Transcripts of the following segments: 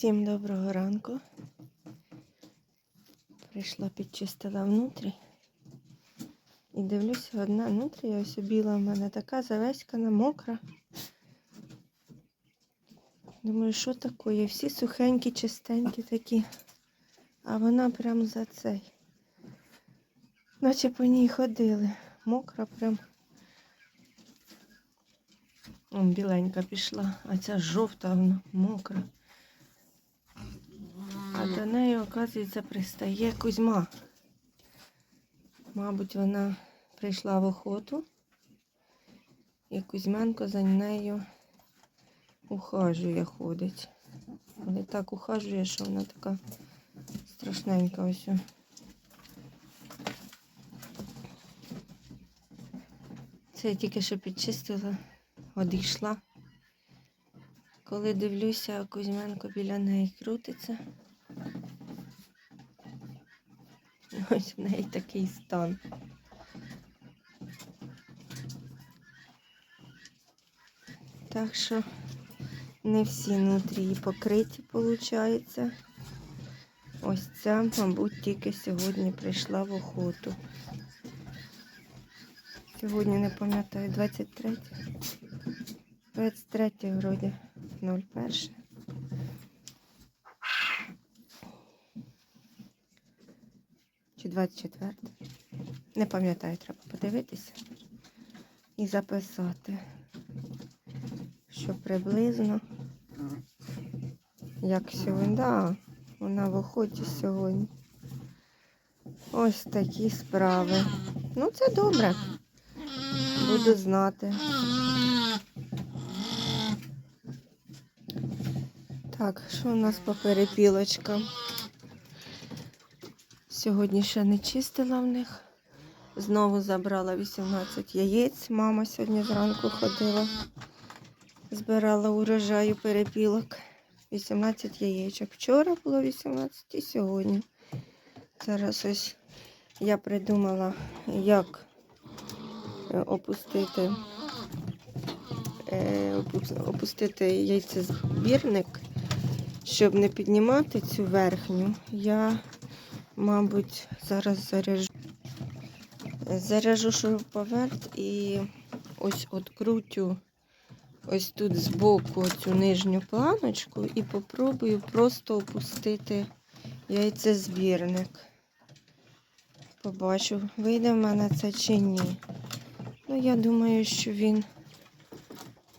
Всім доброго ранку. Прийшла, підчистила внутрі. І дивлюся, одна внутрі, ось біла в мене така завеськана, мокра. Думаю, що таке? Всі сухенькі, чистенькі такі. А вона прям за цей. Наче по ній ходили. Мокра прям. Вон біленька пішла, а ця жовта, вона мокра. А до неї, оказується, пристає Кузьма. Мабуть, вона прийшла в охоту, і Кузьменко за нею ухажує, ходить. Але так ухажує, що вона така страшненька ось. Це я тільки що підчистила, одійшла. Коли дивлюся, Кузьменко біля неї крутиться. Ось в неї такий стан. Так що не всі нутрії покриті, виходить. Ось ця, мабуть, тільки сьогодні прийшла в охоту. Сьогодні не пам'ятаю, 23. 23 вроді 01. 24. Не пам'ятаю, треба подивитися і записати, що приблизно, як сьогодні. Да, вона в охоті сьогодні. Ось такі справи. Ну, це добре. Буду знати. Так, що у нас по перепілочкам? Сьогодні ще не чистила в них. Знову забрала 18 яєць. Мама сьогодні зранку ходила, збирала урожаю перепілок. 18 яєчок. Вчора було 18 і сьогодні. Зараз ось я придумала, як е, опустити, е, опу- опустити яйцезбірник, щоб не піднімати цю верхню. Я Мабуть, зараз заряжу. Заряжу шуруповерт і ось открутю ось тут збоку цю нижню планочку і попробую просто опустити яйцезбірник. Побачу, вийде в мене це чи ні. Ну, я думаю, що він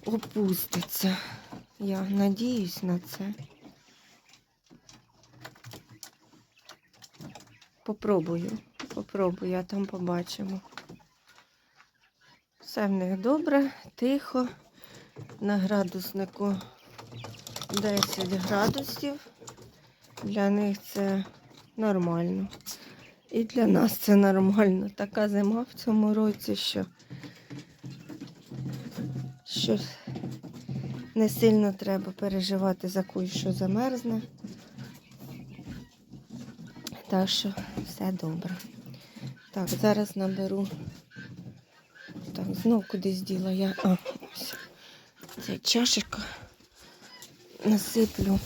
опуститься. Я надіюсь на це. Попробую, попробую, а там побачимо. Все в них добре, тихо. На градуснику 10 градусів. Для них це нормально. І для нас це нормально. Така зима в цьому році, що, що не сильно треба переживати за кой, що замерзне. Так що все добре. Так, зараз наберу. Так, знов кудись діла я. А, ось. Це чашечка. Насиплю.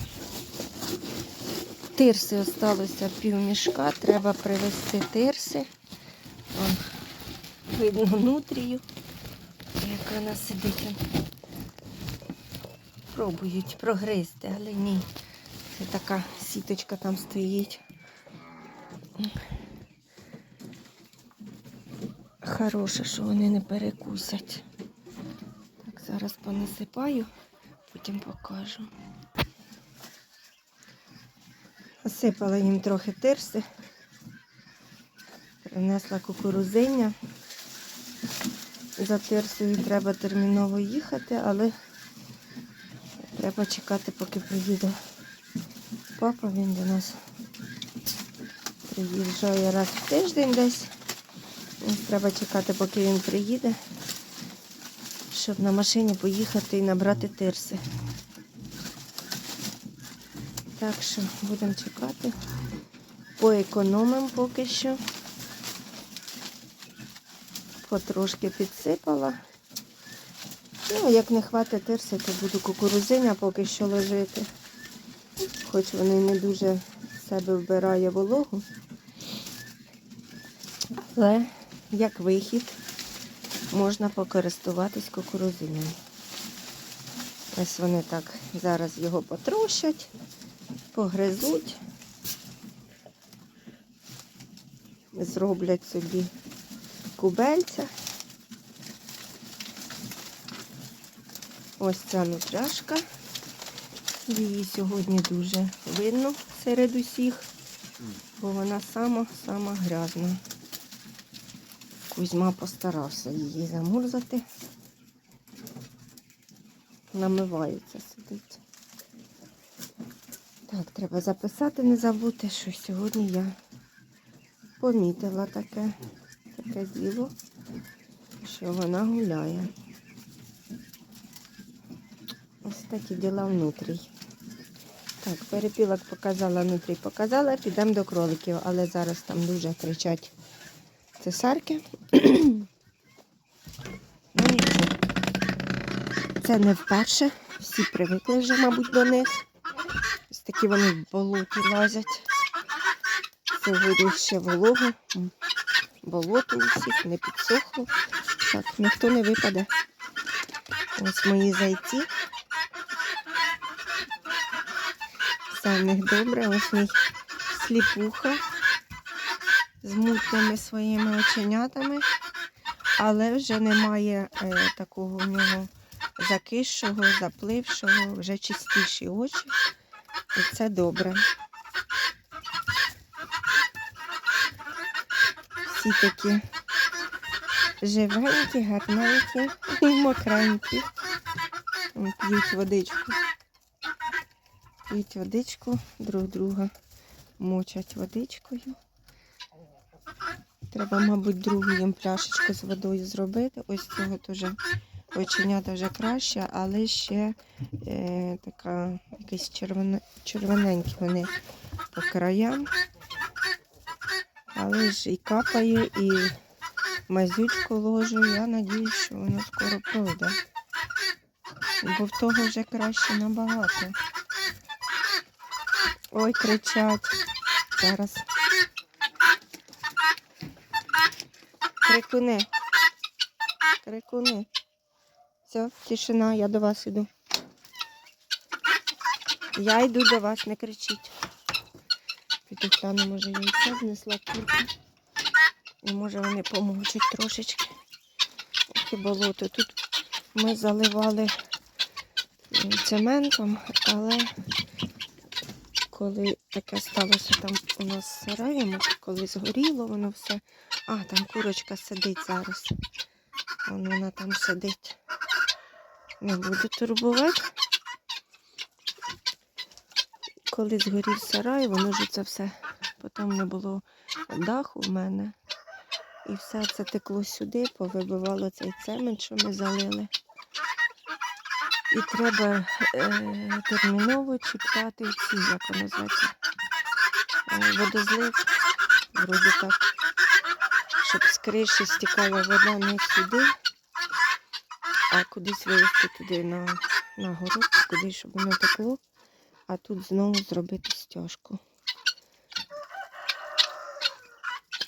Тирси осталося пів мішка. Треба привезти тирси. Вон, видно нутрію, як вона сидить. Пробують прогризти, але ні. Це така сіточка там стоїть. Хороше, що вони не перекусять. Так, зараз понасипаю, потім покажу. Насипала їм трохи тирси, принесла кукурузиння. За тирсою треба терміново їхати, але треба чекати, поки приїде папа, він до нас приїжджає раз в тиждень десь. Треба чекати, поки він приїде, щоб на машині поїхати і набрати тирси. Так що будемо чекати. Поекономимо поки що. Потрошки підсипала. Ну, як не хватить тирси, то буду кукурузиня поки що ложити. хоч вони не дуже в себе вбирає вологу. Але як вихід можна покористуватись кукурузиною. Ось вони так зараз його потрощать, погризуть, зроблять собі кубельця. Ось ця нутряшка. Її сьогодні дуже видно серед усіх, бо вона сама-сама грязна. Кузьма постарався її замурзати. Намивається, сидить. Так, треба записати, не забути, що сьогодні я помітила таке, таке діло, що вона гуляє. Ось такі діла внутрі. Так, перепілок показала внутрі, показала, підемо до кроликів, але зараз там дуже кричать цесарки. Ну. Це не вперше. Всі привикли вже, мабуть, до них. Ось такі вони в болоті лазять. Сьогодні ще волого. М, Болото у всіх не підсохло. Так, ніхто не випаде. Ось мої зайці. Все в них добре. Ось мій сліпуха з мутними своїми оченятами, але вже немає е, такого в нього закисшого, заплившого, вже чистіші очі. І це добре. Всі такі живенькі, гарненькі і мокренькі. П'ють водичку. П'ють водичку, друг друга мочать водичкою. Треба, мабуть, другу їм пляшечку з водою зробити. Ось цього теж оченята вже краще, але ще е, така якісь червоно, червоненькі вони по краям. Але ж і капаю, і мазючку ложу. Я надіюсь, що воно скоро пройде. Бо в того вже краще набагато. Ой, кричать. Зараз. Крикуни. Крикуни. Все, тишина, я до вас іду. Я йду до вас, не кричіть. Піду гляну, може яйця знесла курка. І може вони помовчуть трошечки. Ох болото. Тут ми заливали цементом, але коли таке сталося там у нас з сараєм, коли згоріло воно все. А, там курочка сидить зараз. Вон вона там сидить. Не буду турбувати. Коли згорів сарай, воно ж це все. Потім не було даху в мене. І все це текло сюди, повибивало цей цемент, що ми залили. І треба е, терміново чіпляти ці, як воно е, водозлив, вроді так, щоб з криші стікала вода не сюди, а кудись вивезти туди на, на город, куди, щоб воно текло, а тут знову зробити стяжку.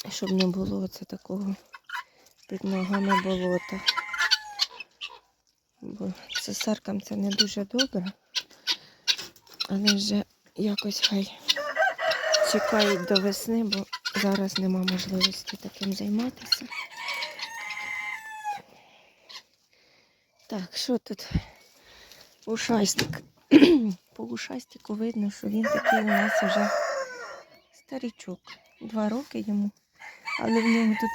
Щоб не було оце такого під ногами болота. Бо цесаркам це не дуже добре. Але вже якось хай чекають до весни, бо зараз нема можливості таким займатися. Так, що тут? Ушастик. По ушастику видно, що він такий у нас вже старічок. Два роки йому. Але в нього тут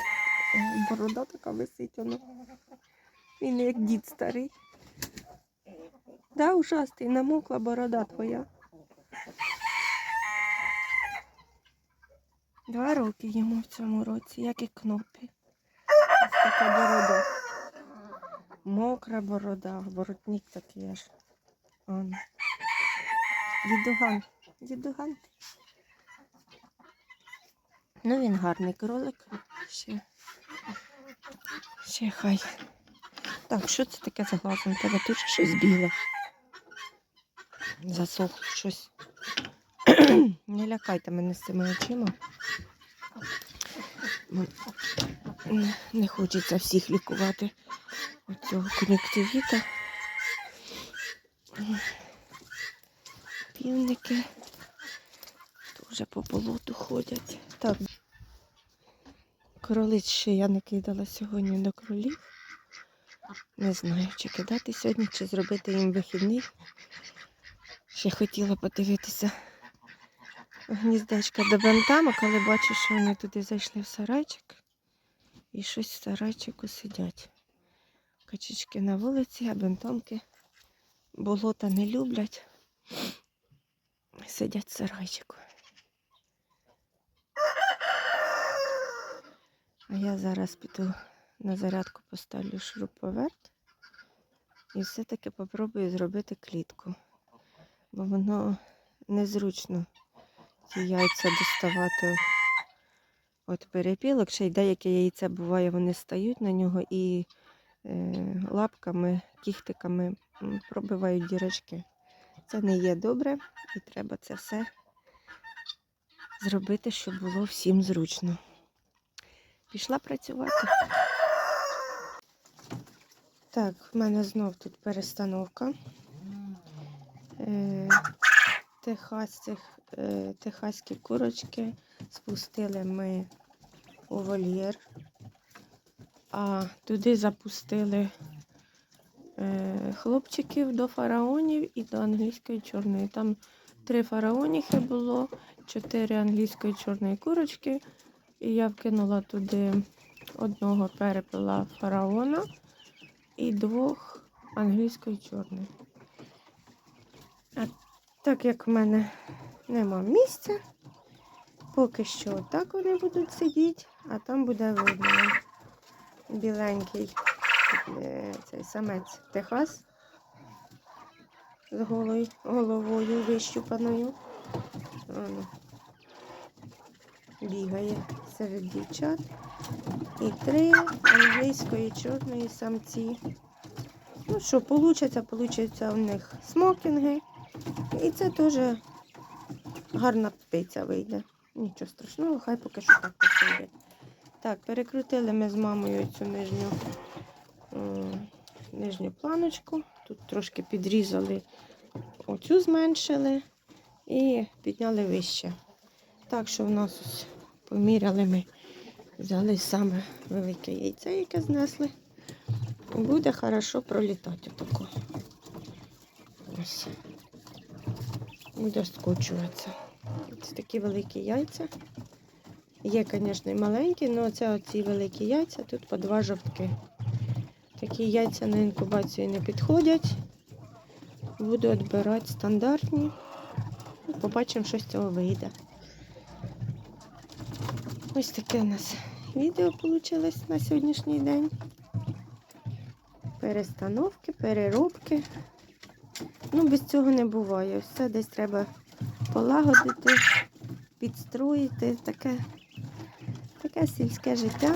е, борода така висить. Воно. Він як дід старий. Да, ушастий, намокла борода твоя. Два роки йому в цьому році, як і кнопі. Така борода. Мокра борода, воротник такий аж. Он. Дідуган. Дідуган. Ну він гарний кролик. Ще. Ще хай. Так, що це таке за глазом? Тебе тут щось біле. Засохло щось. Не лякайте мене з цими очима. Не хочеться всіх лікувати від цього кон'юктивіта. Півники дуже по болоту ходять. Так. Кролиць ще я не кидала сьогодні до кролів. Не знаю, чи кидати сьогодні, чи зробити їм вихідний. Ще хотіла подивитися гніздечка до бентама, коли бачу, що вони туди зайшли в сарайчик і щось в сарайчику сидять. Качечки на вулиці, а бентамки болота не люблять. Сидять в сарайчику. А я зараз піду на зарядку поставлю шуруповерт і все-таки попробую зробити клітку, бо воно незручно ті яйця доставати от перепілок. Ще й деякі яйця буває, вони стають на нього і е, лапками, кіхтиками пробивають дірочки. Це не є добре, і треба це все зробити, щоб було всім зручно. Пішла працювати. Так, в мене знов тут перестановка. Е, техасцих, е, техаські курочки спустили ми у вольєр, а туди запустили е, хлопчиків до фараонів і до англійської чорної. Там три фараоніхи було, чотири англійської чорної курочки. І я вкинула туди одного перепила фараона і двох англійської чорної. Так як в мене нема місця, поки що так вони будуть сидіти, а там буде видно біленький е, цей самець Техас з голою, головою вищупаною. Бігає серед дівчат. І три англійської чорної самці. Ну що, получаться, получаться у них смокінги. І це теж гарна птиця вийде. Нічого страшного, хай поки що так посидять. Так, перекрутили ми з мамою цю нижню, м, нижню планочку. Тут трошки підрізали, оцю зменшили і підняли вище. Так що в нас ось поміряли ми, взяли саме велике яйце, яке знесли. Буде хорошо пролітати отако. Ось. Буде скочуватися. Ось такі великі яйця. Є, звісно, і маленькі, але це оці великі яйця, тут по два жовтки. Такі яйця на інкубацію не підходять. Буду відбирати стандартні. Ну, Побачимо, що з цього вийде. Ось таке у нас відео вийшло на сьогоднішній день. Перестановки, переробки. Ну, без цього не буває. Все десь треба полагодити, підстроїти. Таке, таке сільське життя.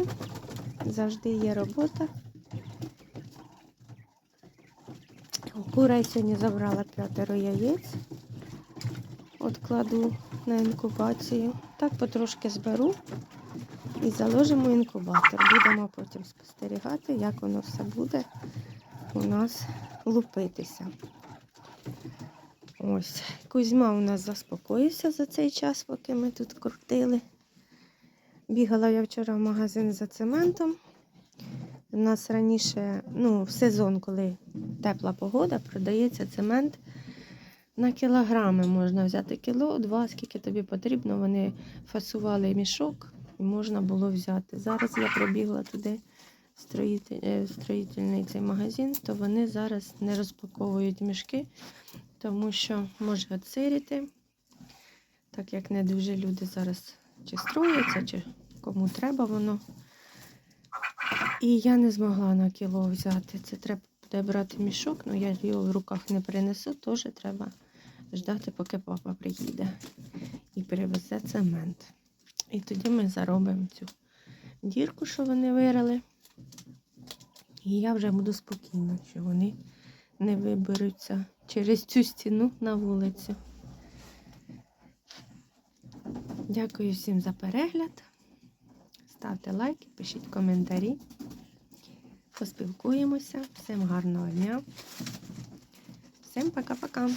Завжди є робота. Кура сьогодні забрала п'ятеро яєць. От кладу на інкубацію. Так потрошки зберу і заложимо інкубатор. Будемо потім спостерігати, як воно все буде у нас лупитися. Ось, Кузьма у нас заспокоївся за цей час, поки ми тут крутили. Бігала я вчора в магазин за цементом. У нас раніше, ну, в сезон, коли тепла погода, продається цемент на кілограми. Можна взяти кіло, два, скільки тобі потрібно. Вони фасували мішок і можна було взяти. Зараз я прибігла туди е, строїтельний цей магазин, то вони зараз не розпаковують мішки, тому що може отсиріти, так як не дуже люди зараз чи строяться, чи кому треба воно. І я не змогла на кіло взяти. Це треба буде брати мішок, але я його в руках не принесу, теж треба ждати, поки папа приїде і привезе цемент. І тоді ми заробимо цю дірку, що вони вирили. І я вже буду спокійна, що вони не виберуться через цю стіну на вулицю. Дякую всім за перегляд. Ставте лайки, пишіть коментарі. Поспілкуємося. Всім гарного дня. Всім пока-пока.